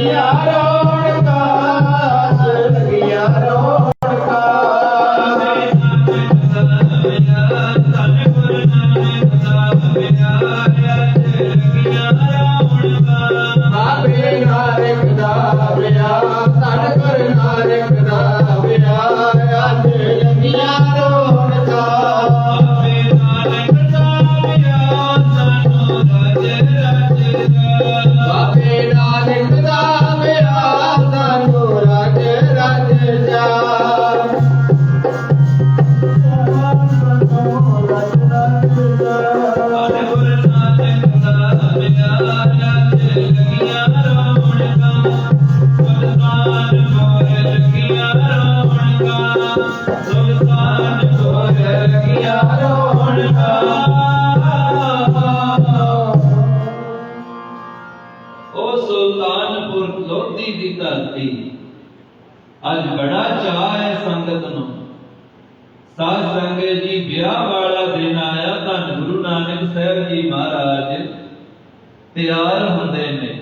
Senhora. ਅੱਜ ਬੜਾ ਚਾਹ ਨੂੰ ਸਾਧ ਸੰਗਤ ਜੀ ਵਿਆਹ ਵਾਲਾ ਦਿਨ ਆਇਆ ਤਾਂ ਗੁਰੂ ਨਾਨਕ ਸਾਹਿਬ ਜੀ ਮਹਾਰਾਜ ਤਿਆਰ ਹੁੰਦੇ ਨੇ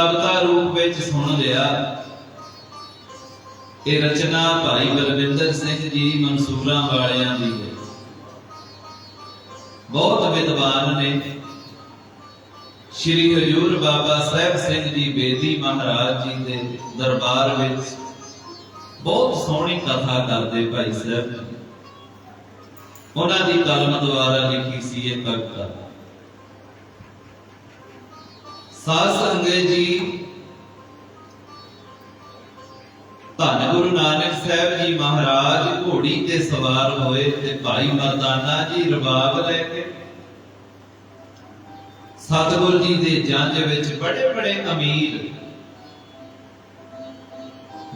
ਕਵਿਤਾ ਰੂਪ ਵਿੱਚ ਸੁਣ ਲਿਆ। ਇਹ ਰਚਨਾ ਭਾਈ ਬਲਵਿੰਦਰ ਸਿੰਘ ਜੀ ਮਨਸੂਰਾਂ ਵਾਲਿਆਂ ਦੀ ਹੈ। ਬਹੁਤ ਵਿਦਵਾਨ ਨੇ। ਸ਼੍ਰੀ ਹਜੂਰ ਬਾਬਾ ਸਾਹਿਬ ਸਿੰਘ ਜੀ ਬੇਦੀ ਮਹਾਰਾਜ ਜੀ ਦੇ ਦਰਬਾਰ ਵਿੱਚ ਬਹੁਤ ਸੋਹਣੀ ਕਥਾ ਕਰਦੇ ਭਾਈ ਸਾਹਿਬ। ਉਹਨਾਂ ਦੀ ਕਲਮ ਦੁਆਰਾ ਲਿਖੀ ਸੀ ਇਹ ਕਵਿਤਾ। ਸਾਧ ਸੰਗਤ ਜੀ, ਧੰਨ ਗੁਰੂ ਨਾਨਕ ਸਾਹਿਬ ਜੀ ਮਹਾਰਾਜ, ਘੋੜੀ ਤੇ ਸਵਾਰ ਹੋਏ ਤੇ ਭਾਈ ਮਰਦਾਨਾ ਜੀ ਰਬਾਬ ਲੈ ਕੇ। ਸਤਿਗੁਰ ਜੀ ਦੇ ਜੰਜ ਵਿੱਚ ਬੜੇ ਬੜੇ ਅਮੀਰ।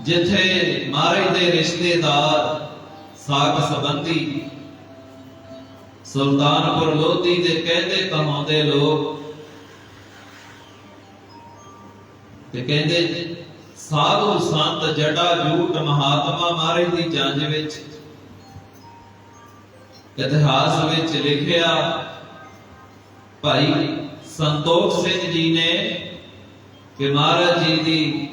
ਜਿੱਥੇ ਮਹਾਰਾਜ ਦੇ ਰਿਸ਼ਤੇਦਾਰ ਸਾਖ ਸੰਬੰਧੀ ਸੁਲਤਾਨਪੁਰ ਲੋਧੀ ਦੇ ਕਹਿੰਦੇ ਕਮਾਉਂਦੇ ਲੋਕ ਤੇ ਕਹਿੰਦੇ, ਸਾਧੂ ਸੰਤ ਜਟਾ ਜੂਟ ਮਹਾਤਮਾ ਮਹਾਰਾਜ ਦੀ ਜੰਜ ਵਿੱਚ ਇਤਿਹਾਸ ਵਿੱਚ ਲਿਖਿਆ, ਭਾਈ ਸੰਤੋਖ ਸਿੰਘ ਜੀ ਨੇ ਕਿ ਮਹਾਰਾਜ ਜੀ ਦੀ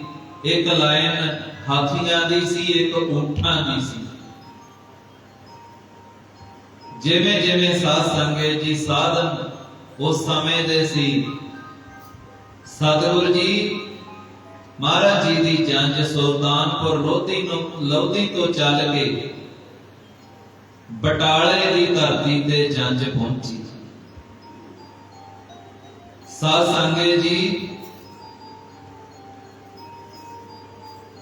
ਇੱਕ ਲਾਈਨ ਹਾਥੀਆਂ ਦੀ ਸੀ, ਇੱਕ ਊਠਾਂ ਦੀ ਸੀ। ਜਿਵੇਂ ਜਿਵੇਂ ਸਾਧ ਸੰਗਤ ਜੀ ਸਾਧਨ, ਉਸ ਸਮੇਂ ਦੇ ਸੀ। ਸਤਿਗੁਰ ਜੀ ਮਹਾਰਾਜ ਜੀ ਦੀ ਜੰਜ ਸੁਲਤਾਨਪੁਰ ਲੋਧੀ ਨੂੰ, ਲੋਧੀ ਤੋਂ ਚੱਲ ਕੇ ਬਟਾਲੇ ਦੀ ਧਰਤੀ ਤੇ ਜੰਜ ਪਹੁੰਚੀ। ਸਾਧ ਸੰਗਤ ਜੀ,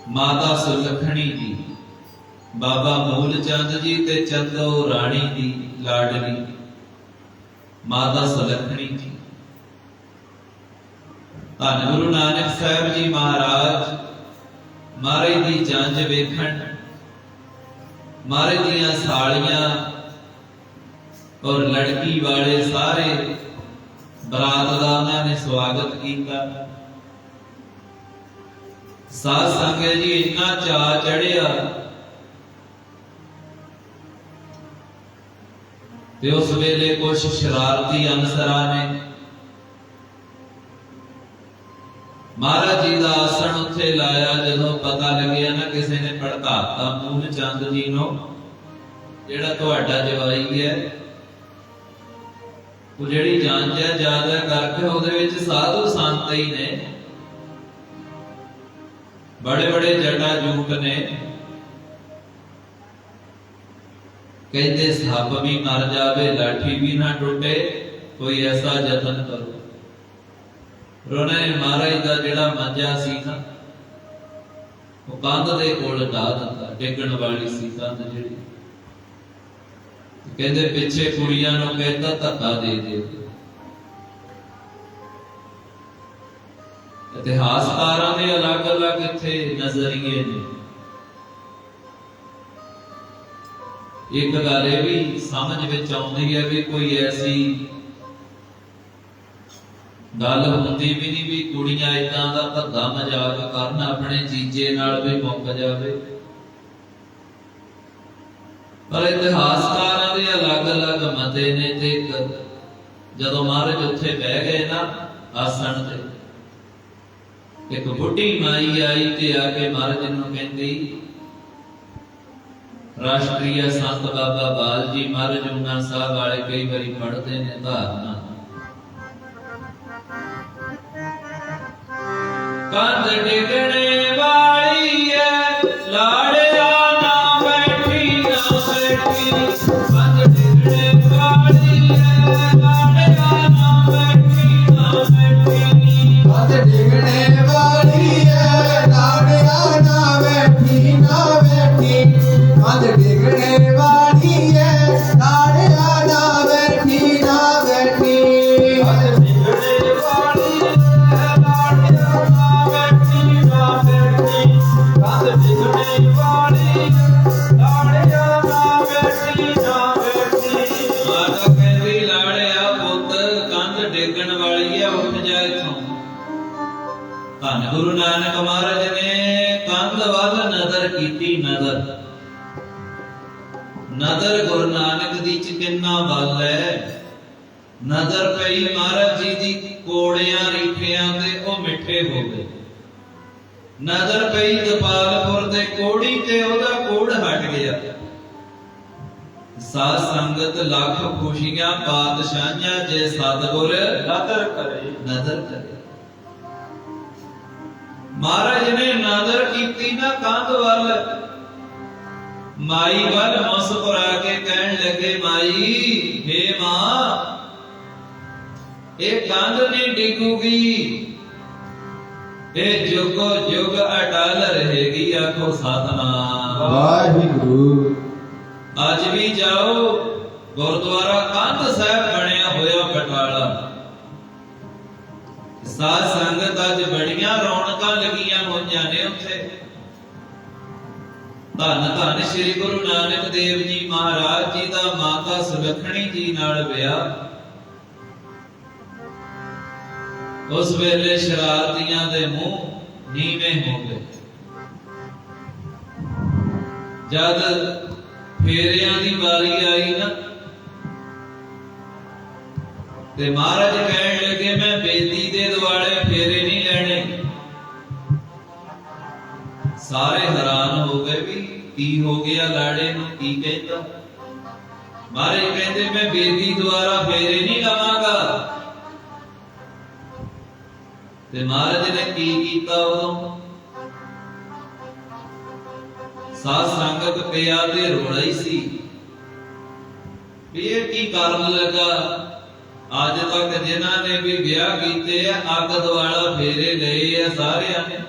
ਮਾਤਾ ਸੁਲਖਣੀ ਜੀ, ਬਾਬਾ ਮੂਲ ਚੰਦ ਜੀ ਤੇ ਚੰਦੋ ਰਾਣੀ ਦੀ ਲਾਡਲੀ ਮਾਤਾ ਸੁਲਖਣੀ ਜੀ। ਧੰਨ ਗੁਰੂ ਨਾਨਕ ਸਾਹਿਬ ਜੀ ਮਹਾਰਾਜ ਮਹਾਰਾਜ ਦੀ ਜੰਜ ਵੇਖਣ ਮਹਾਰਾਜ ਦੀਆਂ ਸਾਲੀਆਂ ਔਰ ਲੜਕੀ ਵਾਲੇ ਸਾਰੇ ਬਰਾਤ ਦਾ ਉਹਨਾਂ ਨੇ ਸਵਾਗਤ ਕੀਤਾ। ਸਾਧ ਸੰਗਤ ਜੀ ਇੰਨਾ ਚਾਅ ਚੜਿਆ ਤੇ ਉਸ ਵੇਲੇ ਕੁਝ ਸ਼ਰਾਰਤੀ ਅਨਸਰਾਂ ਨੇ ਮਹਾਰਾਜ ਜੀ ਦਾ ਆਸਣ ਉੱਥੇ ਲਾਇਆ, ਜਦੋਂ ਪਤਾ ਲੱਗਿਆ ਨਾ ਕਿਸੇ ਨੇ ਭੜਕਾਤਾ ਮੂਲ ਚੰਦ ਜੀ ਨੂੰ, ਜਿਹੜਾ ਤੁਹਾਡਾ ਜਵਾਈ ਹੈ। ਉਹ ਜਿਹੜੀ ਜਾਂਚ ਹੈ ਜ਼ਿਆਦਾ ਕਰਕੇ ਉਹਦੇ ਵਿੱਚ ਸਾਧੂ ਸੰਤ ਹੀ ਨੇ। ਬੜੇ ਬੜੇ ਜਟਾ ਜੂਟ ਨੇ। ਕਹਿੰਦੇ, ਸੱਪ ਵੀ ਮਰ ਜਾਵੇ, ਲਾਠੀ ਵੀ ਨਾ ਟੁੱਟੇ, ਕੋਈ ਐਸਾ ਯਤਨ ਕਰੋ। ਰੋਣੇ ਮਹਾਰਾਜ ਦਾ ਜਿਹੜਾ ਮੰਜਾ ਸੀ ਨਾ ਉਹ ਕੰਧ ਦੇ ਕੋਲ ਢਾ ਦਿੱਤਾ, ਡੇਗਣ ਵਾਲੀ ਸੀ ਕੰਧ ਜਿਹੜੀ। ਕਹਿੰਦੇ, ਪਿੱਛੇ ਕੁੜੀਆਂ ਨੂੰ ਕਹਿੰਦਾ, ਧੱਕਾ ਦੇ ਦੇ। ਇਤਿਹਾਸਕਾਰਾਂ ਦੇ ਅਲੱਗ-ਅਲੱਗ ਇੱਥੇ ਨਜ਼ਰੀਏ ਨੇ। ਇੱਕ ਗੱਲ ਇਹ ਵੀ ਸਮਝ ਵਿੱਚ ਆਉਂਦੀ ਹੈ ਵੀ ਕੋਈ ਐਸੀ ਗੱਲ ਹੁੰਦੀ ਵੀ ਨਹੀਂ ਵੀ ਕੁੜੀਆਂ ਇਦਾਂ ਦਾ ਧੱਗਾ ਮਜ਼ਾਕ ਕਰਨ ਆਪਣੇ ਜੀਜੇ ਨਾਲ ਵੀ ਮੁੱਕ ਜਾਵੇ। ਪਰ ਇਤਿਹਾਸਕਾਰਾਂ ਦੇ ਅਲੱਗ-ਅਲੱਗ ਮਤੇ ਨੇ ਤੇ ਜਦੋਂ ਮਹਾਰਾਜ ਉੱਥੇ ਬਹਿ ਗਏ ਨਾ ਆਸਣ ਤੇ, ਇੱਕ ਬੁੱਢੀ ਮਾਈ ਆਈ ਤੇ ਆ ਕੇ ਮਹਾਰਾਜ ਨੂੰ ਕਹਿੰਦੀ ਰਾਸ਼ਟਰੀय ਸੰਤ ਬਾਬਾ ਬਾਲ ਜੀ ਮਹਾਰਾਜ ਉਹਨਾਂ ਸਾਹਿਬ ਵਾਲੇ ਕਈ ਵਾਰੀ ਪੜ੍ਹਦੇ ਨੇ ਧਾਰਨਾ। ਕੰਧ ਡਿਗਣੇ ਕਿੰਨਾ ਬਲ ਹੈ? ਨਜ਼ਰ ਪਈ ਮਹਾਰਾਜ ਜੀ ਦੀ ਕੋੜਿਆਂ ਰੀਠਿਆਂ ਤੇ ਉਹ ਮਿੱਠੇ ਹੋ ਗਏ। ਨਜ਼ਰ ਪਈ ਗੋਪਾਲਪੁਰ ਦੇ ਕੋੜੀ ਤੇ ਉਹਦਾ ਕੋੜ ਹਟ ਗਿਆ। ਸਾਧ ਸੰਗਤ ਲੱਖ ਖੁਸ਼ੀਆਂ ਪਾਤਸ਼ਾਹਾਂ ਜੇ ਸਤਗੁਰ ਨਦਰ ਕਰੇ। ਨਜ਼ਰ ਕਰੇ। ਮਹਾਰਾਜ ਨੇ ਨਜ਼ਰ ਕੀਤੀ ਨਾ ਕੰਧ ਵੱਲ। ਮਾਈ ਵੱਲ ਮੁਸਕਰਾ ਕੇ ਕਹਿਣ ਲੱਗੇ ਮਾਈ हे ਮਾਂ ਇਹ ਕੰਧ ਨਹੀਂ ਡਿੱਗੂਗੀ। ਇਹ ਜੁਗੋ ਜੁਗ ਅਟਲ ਰਹੇਗੀ ਆਖੋ ਸਤਨਾਮ। ਵਾਹਿਗੁਰੂ। ਅੱਜ ਵੀ ਜਾਓ ਗੁਰਦੁਆਰਾ ਕੰਧ ਸਾਹਿਬ ਬਣਿਆ ਹੋਇਆ ਬਟਾਲਾ। ਸਾਧ ਸੰਗਤ ਅੱਜ ਬੜੀਆਂ ਰੌਣਕਾਂ ਲੱਗੀਆਂ ਹੋਈਆਂ ਨੇ ਉੱਥੇ। ਧੰਨ ਧੰਨ ਸ੍ਰੀ ਗੁਰੂ ਨਾਨਕ ਦੇਵ ਜੀ ਮਹਾਰਾਜ ਜੀ ਦਾ ਮਾਤਾ ਸੁਲੱਖਣੀ ਜੀ ਨਾਲ ਵਿਆਹ। ਉਸ ਵੇਲੇ ਸ਼ਰਾਰਤੀਆਂ ਦੇ ਮੂੰਹ ਨੀਵੇਂ ਹੋ ਗਏ। ਜਦ ਫੇਰਿਆਂ ਦੀ ਵਾਰੀ ਆਈ ਨਾ, ਤੇ ਮਹਾਰਾਜ ਕਹਿਣ ਲੱਗੇ, ਮੈਂ ਬੇਦੀ ਦੇ ਦੁਆਲੇ ਫੇਰੇ ਸਾਰੇ ਹੈਰਾਨ ਹੋ ਗਏ ਵੀ ਕੀ ਹੋ ਗਿਆ ਲਾੜੇ ਨੂੰ, ਕੀ ਕਹਿੰਦਾ? ਮਹਾਰਾਜ ਕਹਿੰਦੇ, ਮੈਂ ਬੇਦੀ ਦੁਆਰਾ ਫੇਰੇ ਨਹੀਂ ਲਵਾਂਗਾ। ਤੇ ਮਹਾਰਾਜ ਨੇ ਕੀ ਕੀਤਾ ਉਦੋਂ? ਸਾਧ ਸੰਗਤ ਪਿਆ ਤੇ ਰੋਣਾ ਹੀ ਸੀ। ਵੀ ਇਹ ਕੀ ਕਰਨ ਲੱਗਾ? ਅੱਜ ਤੱਕ ਜਿਨ੍ਹਾਂ ਨੇ ਵੀ ਵਿਆਹ ਕੀਤੇ ਆ, ਅੱਗ ਦੁਆਲਾ ਫੇਰੇ ਲਏ ਆ ਸਾਰਿਆਂ ਨੇ।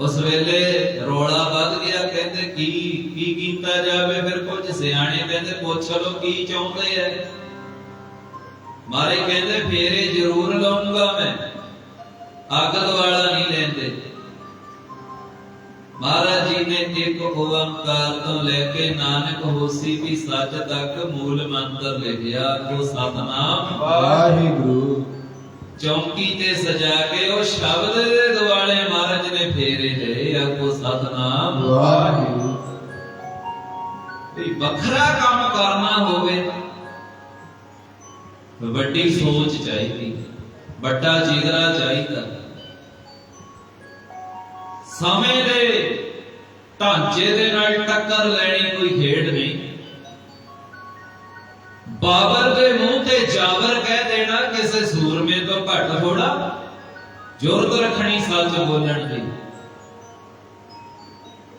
ਉਸ ਵੇਲੇ ਰੋਲਾ ਵੱਧ ਗਿਆ, ਕਹਿੰਦੇ, ਕੀ ਕੀ ਕੀਤਾ ਜਾਵੇ? ਫਿਰ ਕੁਝ ਸਿਆਣੇ ਕਹਿੰਦੇ, ਪੁੱਛ ਲੋ ਕੀ ਚਾਹੁੰਦੇ ਐ? ਮਾਰੇ ਕਹਿੰਦੇ, ਫੇਰੇ ਜ਼ਰੂਰ ਲਾਉਂਗਾ ਮੈਂ, ਅੱਗ ਦਵਾਲਾ ਨਹੀਂ ਲੈਂਦੇ। ਮਹਾਰਾਜ ਜੀ ਨੇ ਇੱਕ ਓੰਕਾਰ ਤੋਂ ਲੈ ਕੇ ਨਾਨਕ ਹੋਸੀ ਵੀ ਸੱਚ ਤੱਕ ਮੂਲ ਮੰਤਰ ਲਿਖਿਆ ਕੋ ਸਤਨਾਮ ਵਾਹਿਗੁਰੂ। ਚੌਂਕੀ ਤੇ ਸਜਾ ਕੇ ਉਹ ਸ਼ਬਦ ਦੇ ਦੁਆਲੇ ਮਹਾਰਾਜ ਨੇ ਫੇਰੇ ਲਏ ਆਖੋ ਸਤਨਾਮ। ਵਾਹਿਗੁਰੂ। ਵੀ ਵੱਖਰਾ ਕੰਮ ਕਰਨਾ ਹੋਵੇ ਵੱਡੀ ਸੋਚ ਚਾਹੀਦੀ ਵੱਡਾ ਜਿਗਰਾ ਚਾਹੀਦਾ। ਸਮੇਂ ਦੇ ਢਾਂਚੇ ਦੇ ਨਾਲ ਟੱਕਰ ਲੈਣੀ ਕੋਈ ਖੇਡ ਨਹੀਂ। ਬਾਬਰ ਦੇ ਮੂੰਹ ਤੇ ਜਾਬਰ ਕਹਿ ਦੇਣਾ ਕਿਸੇ ਸੂਰਮੇ ਤੋਂ ਘੱਟ ਹੋਣਾ ਜੁਰਤ ਰੱਖਣੀ ਸੱਚ ਬੋਲਣ ਦੀ।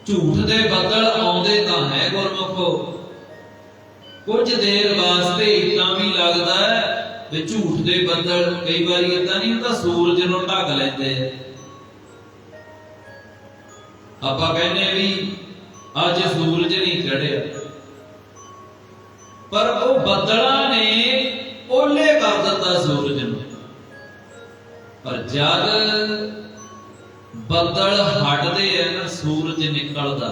ਝੂਠ ਦੇ ਬੱਦਲ ਆਉਂਦੇ ਤਾਂ ਹੈ ਗੁਰਮੁਖੋ। ਕੁਝ ਦੇਰ ਵਾਸਤੇ ਇਦਾਂ ਵੀ ਲੱਗਦਾ ਹੈ ਤੇ ਝੂਠ ਦੇ ਬੱਦਲ ਕਈ ਵਾਰੀ ਇਦਾਂ ਨਹੀਂ ਹੁੰਦਾ, ਸੂਰਜ ਨੂੰ ਢੱਕ ਲੈਂਦੇ। ਆ ਆਪਾਂ ਕਹਿੰਦੇ ਵੀ ਅੱਜ ਸੂਰਜ ਨਹੀਂ ਚੜਿਆ ਪਰ ਉਹ ਬੱਦਲਾਂ ਨੇ ਕਰ ਸੂਰਜ ਨੂੰ। ਪਰ ਜਦ ਬੱਦਲ ਹਟਦੇ ਆ ਨਾ, ਸੂਰਜ ਨਿਕਲਦਾ।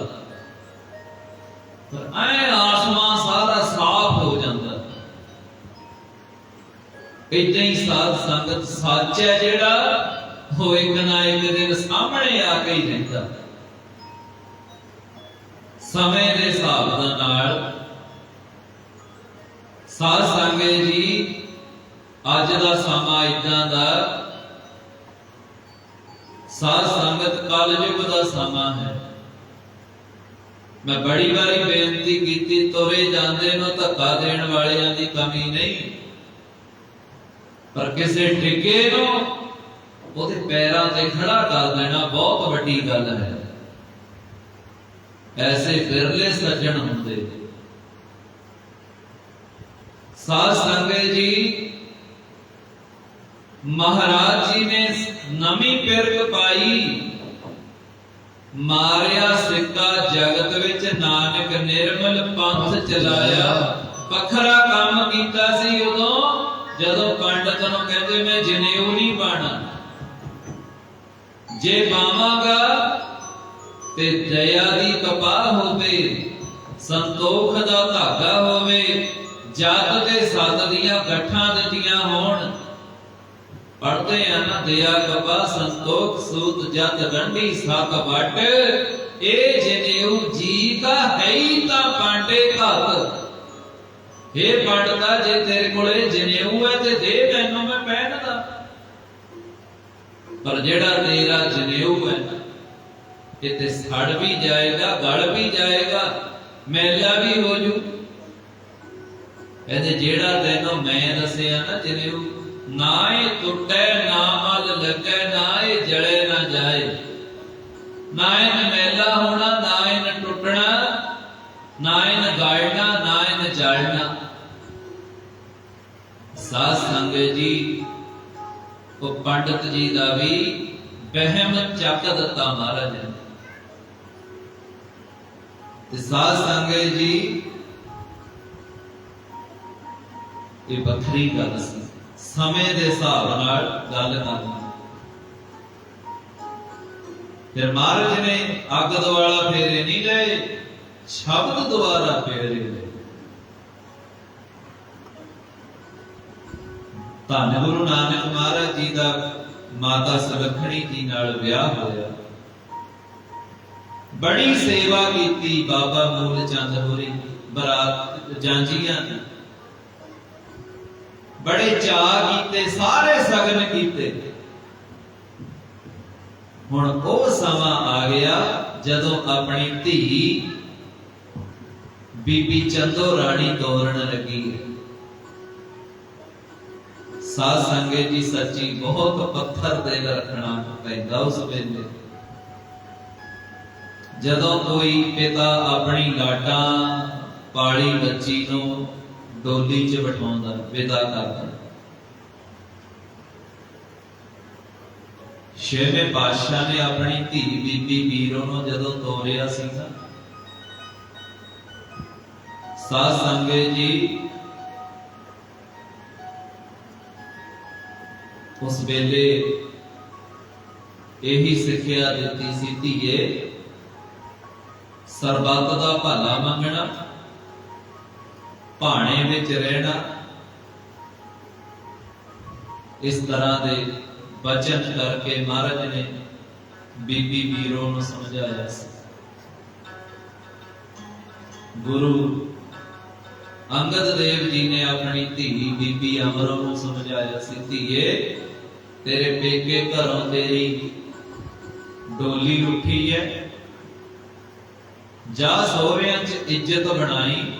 ਪਰ ਐ ਆਸਮਾਨ ਸਾਰਾ ਸਾਫ਼ ਹੋ ਜਾਂਦਾ। ਇਦਾਂ ਹੀ ਸਾਧ ਸੰਗਤ ਸੱਚ ਹੈ ਜਿਹੜਾ, ਉਹ ਇੱਕ ਨਾ ਇੱਕ ਦਿਨ ਸਾਹਮਣੇ ਆ ਕੇ ਹੀ ਰਹਿੰਦਾ। ਸਮੇਂ ਦੇ ਹਿਸਾਬ ਨਾਲ ਸਾਧ ਸੰਗਤ ਜੀ ਅੱਜ ਦਾ ਸਮਾਂ ਇਦਾਂ ਦਾ ਸਾਧ ਸੰਗਤ ਕਲਯੁਗ ਦਾ ਸਮਾਂ ਹੈ। ਮੈਂ ਬੜੀ ਵਾਰੀ ਬੇਨਤੀ ਕੀਤੀ, ਤੁਰੇ ਜਾਂਦੇ ਨੂੰ ਧੱਕਾ ਦੇਣ ਵਾਲਿਆਂ ਦੀ ਕਮੀ ਨਹੀਂ। ਪਰ ਕਿਸੇ ਠੇਕੇ ਨੂੰ ਉਹਦੇ ਪੈਰਾਂ ਤੇ ਖੜਾ ਕਰ ਦੇਣਾ ਬਹੁਤ ਵੱਡੀ ਗੱਲ ਹੈ। ਐਸੇ ਫਿਰਲੇ ਸੱਜਣ ਹੁੰਦੇ। ਸਾਧ ਸੰਗਤ ਜੀ ਮਹਾਰਾਜ ਜੀ ਨੇ ਨਵੀਂ ਪਿਰਕ ਪਾਈ। ਮਾਰਿਆ ਸਿੱਕਾ ਜਗਤ ਵਿੱਚ, ਨਾਨਕ ਨਿਰਮਲ ਪੰਥ ਚਲਾਇਆ। ਵੱਖਰਾ ਕੰਮ ਕੀਤਾ ਸੀ ਉਦੋਂ, ਜਦੋਂ ਪੰਡਤ ਨੂੰ ਕਹਿੰਦੇ, ਮੈਂ ਜਨੇਊ ਨਹੀਂ ਪਾਣਾ ਜੇ ਪਾਵਾਂਗਾ ਤੇ ਦਇਆ ਦੀ ਕਪਾਹ ਹੋਵੇ, ਸੰਤੋਖ ਦਾ ਧਾਗਾ ਹੋਵੇ, ਜੱਤ ਤੇ ਸੱਤ ਦੀਆਂ ਗੱਠਾਂ ਦਿੱਤੀਆਂ ਹੋਣ ਪੜਦੇ ਆ ਨਾ ਦਿਆ ਕਪਾ, ਸੰਤੋਖ ਸੂਤ ਜਤ ਗੰਢੀ ਸਕ ਵਟ। ਇਹ ਜਨੇਊ ਜੀ ਦਾ ਹੈ ਹੀ ਤਾਂ ਪਾਂਡੇ ਘਤ ਇਹ ਪੰਡਤਾ, ਜੇ ਤੇਰੇ ਕੋਲੇ ਜਨੇਊ ਹੈ ਤੇ ਦੇ ਮੈਨੂੰ ਮੈਂ ਪਹਿਨਦਾ ਪਰ ਜਿਹੜਾ ਤੇਰਾ ਜਨੇਊ ਹੈ ਇਹ ਤੇ ਸੜ ਵੀ ਜਾਏਗਾ, ਗਲ ਵੀ ਜਾਏਗਾ ਮੈਲਾ ਵੀ ਹੋ ਜੂ। ਕਹਿੰਦੇ ਜਿਹੜਾ ਤੈਨੂੰ ਮੈਂ ਦੱਸਿਆ ਨਾ ਜਨੇਊ ਨਾ ਟੁੱਟੇ ਨਾ ਮਲ ਲੱਗੇ ਨਾ ਇਹ ਜਲੇ ਨਾ ਜਾਏ। ਨਾ ਇਹ ਮੇਲਾ ਹੋਣਾ ਨਾ ਇਹ ਟੁੱਟਣਾ ਨਾ ਇਹ ਗਾੜਨਾ ਨਾ ਇਹ ਜਲਣਾ ਸਾਧ ਸੰਗਤ ਜੀ, ਉਹ ਪੰਡਤ ਜੀ ਦਾ ਵੀ ਬਹਿਮ ਚੱਕ ਦਿੱਤਾ ਮਹਾਰਾਜ ਨੇ। ਤੇ ਸਾਧ ਸੰਗਤ ਜੀ, ਇਹ ਵੱਖਰੀ ਗੱਲ ਸੀ। ਸਮੇਂ ਦੇ ਹਿਸਾਬ ਨਾਲ ਗੱਲ ਕਰਨੀ। ਫਿਰ ਮਹਾਰਾਜ ਨੇ ਅੱਗ ਦੁਆਲਾ ਫੇਰੇ ਨਹੀਂ ਲਏ, ਸ਼ਬਦ ਦੁਆਰਾ ਫੇਰੇ ਲਏ। ਧੰਨ ਗੁਰੂ ਨਾਨਕ ਮਹਾਰਾਜ ਜੀ ਦਾ ਮਾਤਾ ਸੁਲੱਖਣੀ ਜੀ ਨਾਲ ਵਿਆਹ ਹੋਇਆ। ਬੜੀ ਸੇਵਾ ਕੀਤੀ ਬਾਬਾ ਮੂਲ ਚੰਦ ਹੋਰੀ, ਬਰਾਤ ਜਾਂਜੀਆਂ ਦੀ। ਬੜੇ ਚਾਅ ਕੀਤੇ, ਸਾਰੇ ਸਗਨ ਕੀਤੇ। ਹੁਣ ਉਹ ਸਮਾਂ ਆ ਗਿਆ ਜਦੋਂ ਆਪਣੀ ਧੀ ਬੀਬੀ ਚੰਦੋ ਰਾਣੀ ਤੋਰਨ ਲੱਗੀ। ਸਾਧ ਸੰਗਤ ਜੀ ਸੱਚੀ ਬਹੁਤ ਪੱਥਰ ਦਿਲ ਰੱਖਣਾ ਪੈਂਦਾ ਉਸ ਵੇਲੇ। ਜਦੋਂ ਕੋਈ ਪਿਤਾ ਆਪਣੀ ਲਾਟਾਂ ਪਾਲੀ ਬੱਚੀ ਨੂੰ ਡੋਲੀ 'ਚ ਬਿਠਾਉਂਦਾ ਵਿਦਾ ਕਰਦਾ ਛੇਵੇਂ ਪਾਤਸ਼ਾਹ ਨੇ ਆਪਣੀ ਧੀ ਬੀਬੀ ਵੀਰੋ ਨੂੰ ਜਦੋਂ ਤੋਰਿਆ ਸੀ ਨਾ ਸਾਧ ਸੰਗਤ ਜੀ, ਉਸ ਵੇਲੇ ਇਹੀ ਸਿੱਖਿਆ ਦਿੱਤੀ ਸੀ ਧੀਏ, ਸਰਬੱਤ ਦਾ ਭਲਾ ਮੰਗਣਾ। ਭਾਣੇ ਵਿੱਚ ਰਹਿਣਾ। ਇਸ ਤਰ੍ਹਾਂ ਦੇ ਬਚਨ ਕਰਕੇ ਮਹਾਰਾਜ ਨੇ ਬੀਬੀ ਵੀਰੋ ਨੂੰ ਸਮਝਾਇਆ ਸੀ। ਗੁਰੂ ਅੰਗਦ ਦੇਵ ਜੀ ਨੇ ਆਪਣੀ ਧੀ ਬੀਬੀ ਅਮਰੋ ਨੂੰ ਸਮਝਾਇਆ ਸੀ, ਧੀਏ, ਤੇਰੇ ਪੇਕੇ ਘਰੋਂ ਤੇਰੀ ਡੋਲੀ ਉੱਠੀ ਹੈ। ਜਾ ਸੋਹਰਿਆਂ 'ਚ ਇੱਜ਼ਤ ਬਣਾਈ।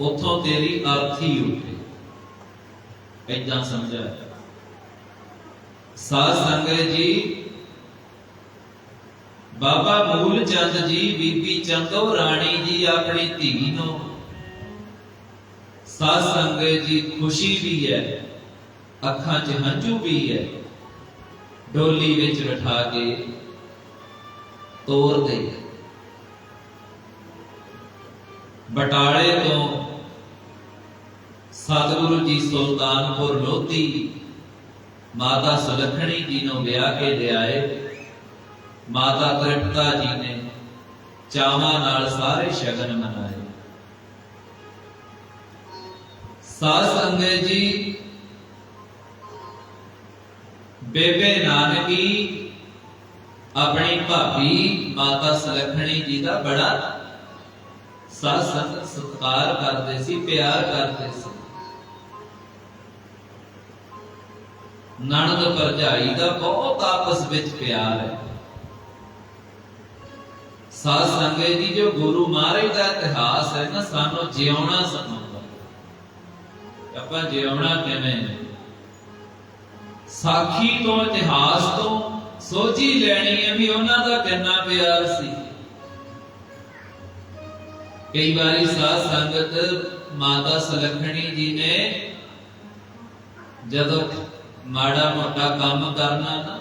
ਉਥੋਂ ਤੇਰੀ ਅਰਥੀ ਉੱਠੇ। ਏਦਾਂ ਸਮਝਾ ਸਾਧ ਸੰਗਤ ਜੀ, ਬਾਬਾ ਮੂਲ ਚੰਦ ਜੀ, ਬੀਬੀ ਚੰਦੋ ਰਾਣੀ ਜੀ ਆਪਣੀ ਧੀ ਨੂੰ। ਸਾਧ ਸੰਗਤ ਜੀ ਖੁਸ਼ੀ ਵੀ ਹੈ, ਅੱਖਾਂ 'ਚ ਹੰਝੂ ਵੀ ਹੈ, ਡੋਲੀ ਵਿੱਚ ਬਿਠਾ ਕੇ ਤੋਰ ਦੇ ਬਟਾਲੇ ਤੋਂ ਸਤਿਗੁਰੂ ਜੀ ਸੁਲਤਾਨਪੁਰ ਲੋਧੀ ਮਾਤਾ ਸੁਲੱਖਣੀ ਜੀ ਨੂੰ ਵਿਆਹ ਕੇ ਲਿਆਏ ਮਾਤਾ ਤ੍ਰਿਪਤਾ ਜੀ ਨੇ ਚਾਵਾਂ ਨਾਲ ਸਾਰੇ ਸ਼ਗਨ ਮਨਾਏ ਸਾਧ ਸੰਗਤ ਜੀ ਬੇਬੇ ਨਾਨਕੀ ਆਪਣੀ ਭਾਬੀ ਮਾਤਾ ਸੁਲੱਖਣੀ ਜੀ ਦਾ ਬੜਾ ਸਾਧ ਸੰਗਤ ਸਤਿਕਾਰ ਕਰਦੇ ਸੀ ਪਿਆਰ ਕਰਦੇ ਸੀ ਨਣਦ ਭਰਜਾਈ ਦਾ ਬਹੁਤ ਆਪਸ ਵਿੱਚ ਪਿਆਰ ਹੈ। ਸਾਧ ਸੰਗਤ ਜੀ, ਜੋ ਗੁਰੂ ਮਹਾਰਾਜ ਦਾ ਇਤਿਹਾਸ ਹੈ ਨਾ, ਸਾਨੂੰ ਜਿਉਣਾ ਸਿਖਾਉਂਦਾ ਆਪਾਂ ਜਿਉਣਾ ਕਿਵੇਂ ਸਾਖੀ ਤੋਂ, ਇਤਿਹਾਸ ਤੋਂ ਸੋਚੀ ਲੈਣੀ ਹੈ ਵੀ ਉਹਨਾਂ ਦਾ ਕਿੰਨਾ ਪਿਆਰ ਸੀ। ਕਈ ਵਾਰੀ ਸਾਧ ਸੰਗਤ ਮਾਤਾ ਸੁਲੱਖਣੀ ਜੀ ਨੇ ਜਦੋਂ ਮਾੜਾ ਮੋਟਾ ਕੰਮ ਕਰਨਾ ਨਾ,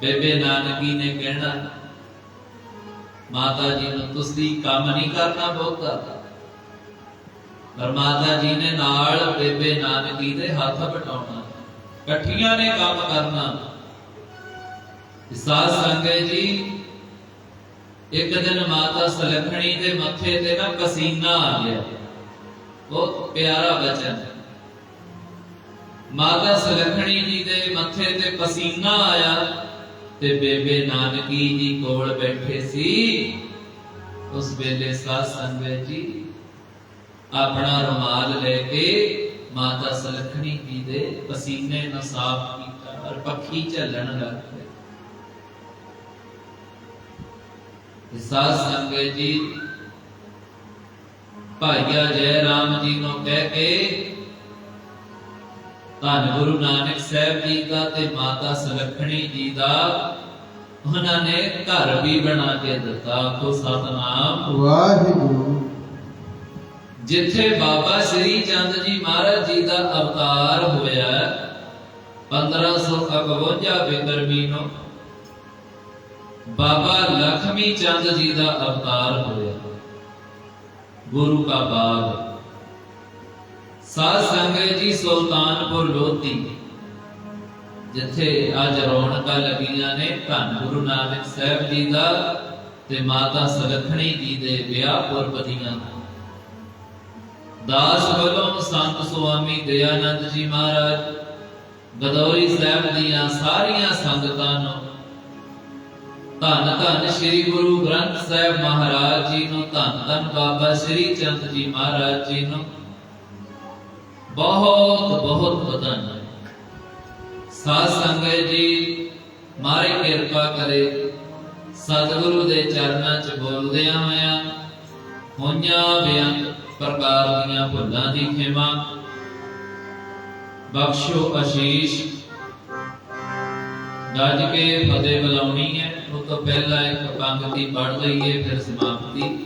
ਬੇਬੇ ਨਾਨਕੀ ਨੇ ਕਹਿਣਾ ਮਾਤਾ ਜੀ ਨੂੰ ਤੁਸੀਂ ਕੰਮ ਨਹੀਂ ਕਰਨਾ ਬਹੁਤਾ ਪਰ ਮਾਤਾ ਜੀ ਨੇ ਨਾਲ ਬੇਬੇ ਨਾਨਕੀ ਦੇ ਹੱਥ ਬਟਾਉਣਾ ਇਕੱਠੀਆਂ ਨੇ ਕੰਮ ਕਰਨਾ। ਸਾਧ ਸੰਗਤ ਜੀ, ਇੱਕ ਦਿਨ ਮਾਤਾ ਸੁਲੱਖਣੀ ਦੇ ਮੱਥੇ ਤੇ ਨਾ ਪਸੀਨਾ ਆ ਗਿਆ। ਬਹੁਤ ਪਿਆਰਾ ਬਚਨ ਮਾਤਾ ਸੁਲੱਖਣੀ ਜੀ ਦੇ ਮੱਥੇ ਤੇ ਪਸੀਨਾ ਆਇਆ ਤੇ ਬੇਬੇ ਨਾਨਕੀ ਜੀ ਕੋਲ ਬੈਠੇ ਸੀ। ਉਸ ਵੇਲੇ ਸਾਧ ਸੰਗਤ ਜੀ ਆਪਣਾ ਰੁਮਾਲ ਲੈ ਕੇ ਮਾਤਾ ਸੁਲੱਖਣੀ ਜੀ ਦੇ ਪਸੀਨੇ ਨੂੰ ਸਾਫ਼ ਕੀਤਾ ਔਰ ਪੱਖੀ ਝੱਲਣ ਲੱਗ ਪਏ। ਤੇ ਸਾਧ ਸੰਗਤ ਜੀ, ਭਾਈਆ ਜੈ ਰਾਮ ਜੀ ਨੂੰ ਕਹਿ ਕੇ ਧੰਨ ਗੁਰੂ ਨਾਨਕ ਸਾਹਿਬ ਜੀ ਦਾ ਤੇ ਮਾਤਾ ਸੁਲੱਖਣੀ ਜੀ ਦਾ। ਉਹਨਾਂ ਨੇ ਘਰ ਵੀ ਬਣਾ ਕੇ ਦਿੱਤਾ ਕੋ ਸਤਨਾਮ। ਵਾਹਿਗੁਰੂ। ਜਿੱਥੇ ਬਾਬਾ ਸ੍ਰੀ ਚੰਦ ਜੀ ਮਹਾਰਾਜ ਜੀ ਦਾ ਅਵਤਾਰ ਹੋਇਆ 1551 ਬਿਕਰਮੀ ਨੂੰ ਬਾਬਾ ਲਖਮੀ ਚੰਦ ਜੀ ਦਾ ਅਵਤਾਰ ਹੋਇਆ। ਗੁਰੂ ਕਾ ਬਾਗ। ਸਾਧ ਸੰਗਤ ਜੀ ਸੁਲਤਾਨਪੁਰ ਲੋਧੀ, ਜਿੱਥੇ ਅੱਜ ਰੌਣਕਾਂ ਲੱਗੀਆਂ ਨੇ ਧੰਨ ਗੁਰੂ ਨਾਨਕ ਸਾਹਿਬ ਜੀ ਦਾ ਤੇ ਮਾਤਾ ਸੁਲੱਖਣੀ ਜੀ ਦੇ ਵਿਆਹ ਪੁਰਬ ਦੀਆਂ। ਦਾਸ ਵੱਲੋਂ ਸੰਤ ਸੁਆਮੀ ਦਇਆਨੰਦ ਜੀ ਮਹਾਰਾਜ, ਗਦੌਰੀ ਸਾਹਿਬ ਦੀਆਂ ਸਾਰੀਆਂ ਸੰਗਤਾਂ ਨੂੰ ਧੰਨ ਧੰਨ ਸ੍ਰੀ ਗੁਰੂ ਗ੍ਰੰਥ ਸਾਹਿਬ ਮਹਾਰਾਜ ਜੀ ਨੂੰ ਧੰਨ ਧੰਨ ਬਾਬਾ ਸ੍ਰੀ ਚੰਦ ਜੀ ਮਹਾਰਾਜ ਜੀ ਨੂੰ ਬਹੁਤ ਬਹੁਤ ਵਧਾਈਆਂ ਸਾਧ ਸੰਗਤ ਜੀ, ਮਾਰੀ ਕਿਰਪਾ ਕਰੇ। ਸਤਿਗੁਰੂ ਦੇ ਚਰਨਾਂ 'ਚ ਬੋਲਦਿਆਂ ਹੋਇਆਂ, ਹੋਈਆਂ ਬੇਅੰਤ ਪ੍ਰਕਾਰ ਦੀਆਂ ਭੁੱਲਾਂ ਦੀ ਖਿਮਾ। ਬਖਸ਼ੋ ਅਸ਼ੀਸ਼। ਗੱਜ ਕੇ ਫਤਿਹ ਬੁਲਾਉਣੀ ਹੈ। ਉਹ ਤੋਂ ਪਹਿਲਾਂ ਇੱਕ ਪੰਕਤੀ ਪੜ੍ਹ ਲਈਏ, ਫਿਰ ਸਮਾਪਤੀ।